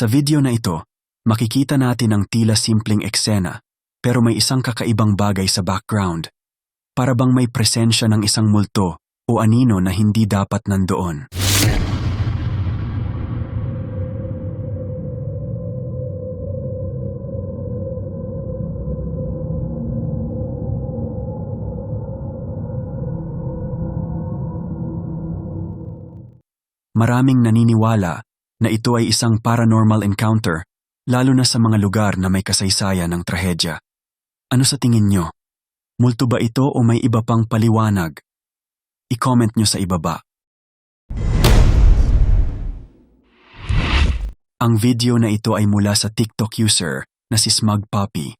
Sa video na ito, makikita natin ang tila simpleng eksena pero may isang kakaibang bagay sa background. Para bang may presensya ng isang multo o anino na hindi dapat nandoon. Maraming naniniwala na ito ay isang paranormal encounter, lalo na sa mga lugar na may kasaysayan ng trahedya. Ano sa tingin nyo? Multo ba ito o may iba pang paliwanag? I-comment nyo sa ibaba. Ang video na ito ay mula sa TikTok user na si Smug Puppy.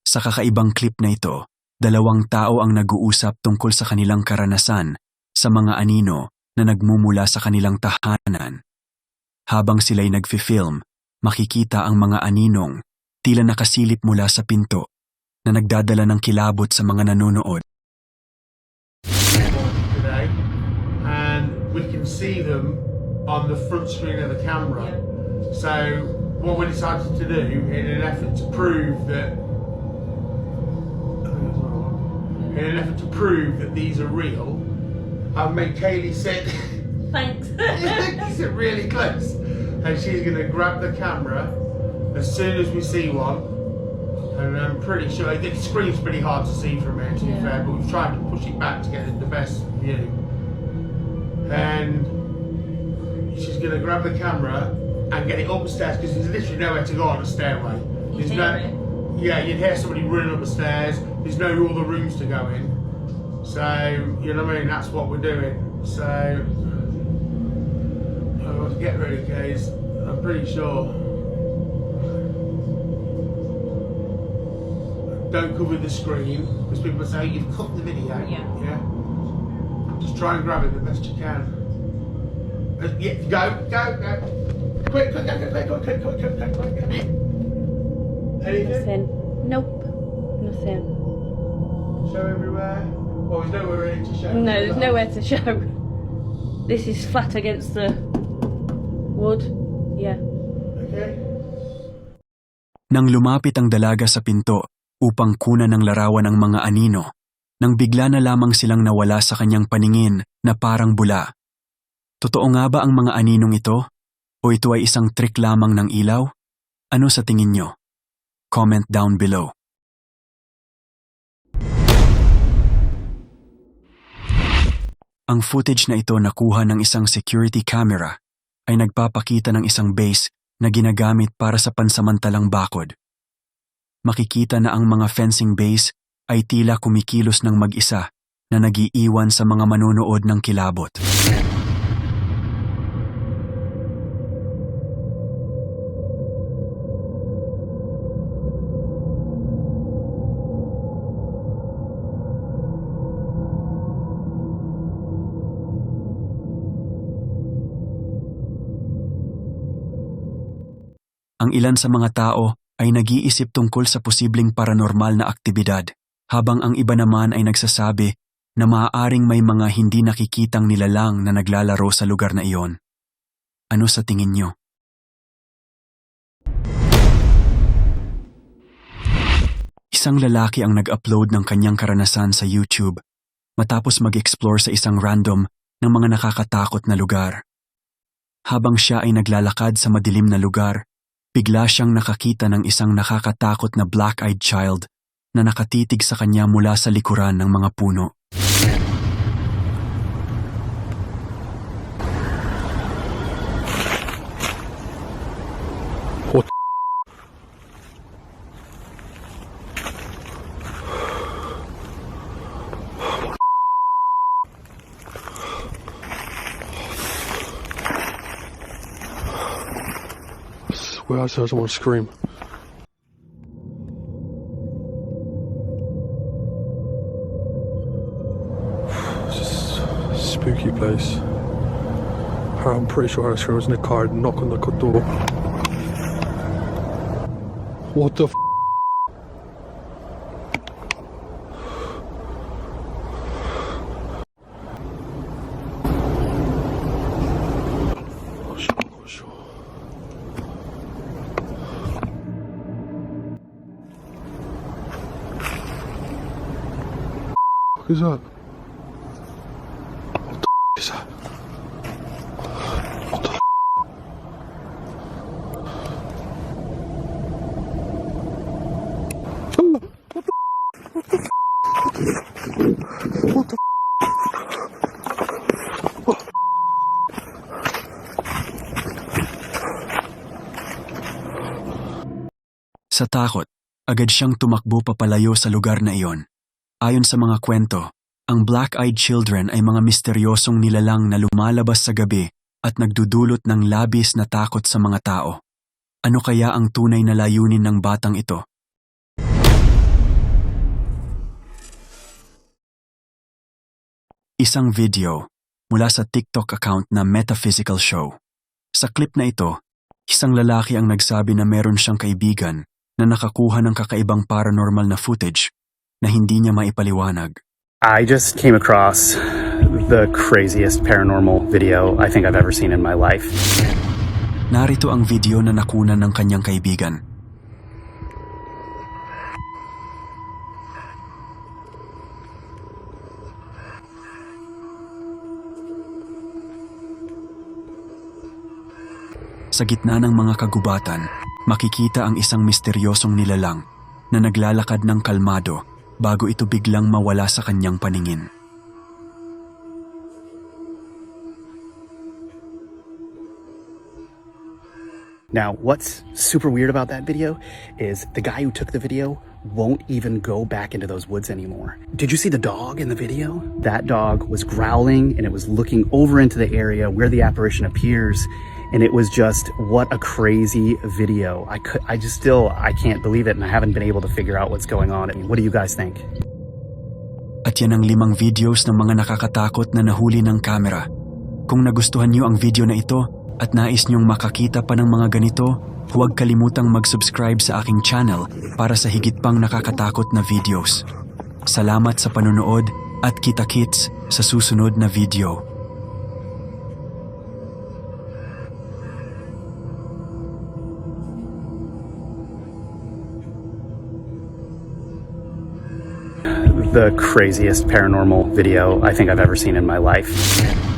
Sa kakaibang clip na ito, dalawang tao ang nag-uusap tungkol sa kanilang karanasan sa mga anino na nagmumula sa kanilang tahanan. Habang sila'y nagfi-film, makikita ang mga aninong tila nakasilip mula sa pinto na nagdadala ng kilabot sa mga nanonood. today, and we can see them on the front screen of the camera. So, what we decided to do, in an effort to prove that, in an effort to prove that these are real, I've made Kaylee sit, Thanks. sit really close, and she's going to grab the camera as soon as we see one. And I'm pretty sure the screen's pretty hard to see from here, to be Yeah. fair, but we've tried to push it back to get the best view. And she's going to grab the camera and get it upstairs because there's literally nowhere to go on the stairway. There's no, it? yeah, you'd hear somebody running up the stairs. There's no other rooms to go in. So you know what I mean. That's what we're doing. So uh, get ready, guys. I'm pretty sure. Don't cover the screen because people say you've cut the video. Yeah. Yeah. Just try and grab it the best you can. Uh, yeah, go, go, go. Quick, quick, quick, quick, quick, quick, quick, quick, quick, quick, quick. Anything? Nothing. Nope. Nothing. Show everywhere. Well, there's nowhere really to show. No, there's nowhere to show. This is flat against the wood. Okay. Nang lumapit ang dalaga sa pinto upang kunan ng larawan ang mga anino, nang bigla na lamang silang nawala sa kanyang paningin na parang bula. Totoo nga ba ang mga aninong ito? O ito ay isang trick lamang ng ilaw? Ano sa tingin nyo? Comment down below. Ang footage na ito nakuha ng isang security camera ay nagpapakita ng isang base na ginagamit para sa pansamantalang bakod. Makikita na ang mga fencing base ay tila kumikilos ng mag-isa na nagiiwan sa mga manonood ng kilabot. Ang ilan sa mga tao ay nag-iisip tungkol sa posibleng paranormal na aktibidad, habang ang iba naman ay nagsasabi na maaaring may mga hindi nakikitang nilalang na naglalaro sa lugar na iyon. Ano sa tingin nyo? Isang lalaki ang nag-upload ng kanyang karanasan sa YouTube matapos mag-explore sa isang random ng mga nakakatakot na lugar. Habang siya ay naglalakad sa madilim na lugar, bigla siyang nakakita ng isang nakakatakot na black-eyed child na nakatitig sa kanya mula sa likuran ng mga puno. Just want to scream. It's a spooky place. I'm pretty sure I was in the car, knock on the door. What the f? Fuck is that? What the f- is that? Sa takot, agad siyang tumakbo papalayo sa lugar na iyon. Ayon sa mga kwento, ang black-eyed children ay mga misteryosong nilalang na lumalabas sa gabi at nagdudulot ng labis na takot sa mga tao. Ano kaya ang tunay na layunin ng batang ito? Isang video mula sa TikTok account na Metaphysical Show. Sa clip na ito, isang lalaki ang nagsabi na meron siyang kaibigan na nakakuha ng kakaibang paranormal na footage na hindi niya maipaliwanag. I just came across the craziest paranormal video I think I've ever seen in my life. Narito ang video na nakunan ng kanyang kaibigan. Sa gitna ng mga kagubatan, makikita ang isang misteryosong nilalang na naglalakad ng kalmado bago ito biglang mawala sa kanyang paningin. Now, what's super weird about that video is the guy who took the video won't even go back into those woods anymore. Did you see the dog in the video? That dog was growling and it was looking over into the area where the apparition appears and it was just what a crazy video. I could I just still I can't believe it and I haven't been able to figure out what's going on. I mean, what do you guys think? At yan ang limang videos ng mga nakakatakot na nahuli ng kamera. Kung nagustuhan niyo ang video na ito at nais niyong makakita pa ng mga ganito, huwag kalimutang mag-subscribe sa aking channel para sa higit pang nakakatakot na videos. Salamat sa panonood at kita-kits sa susunod na video. The craziest paranormal video I think I've ever seen in my life.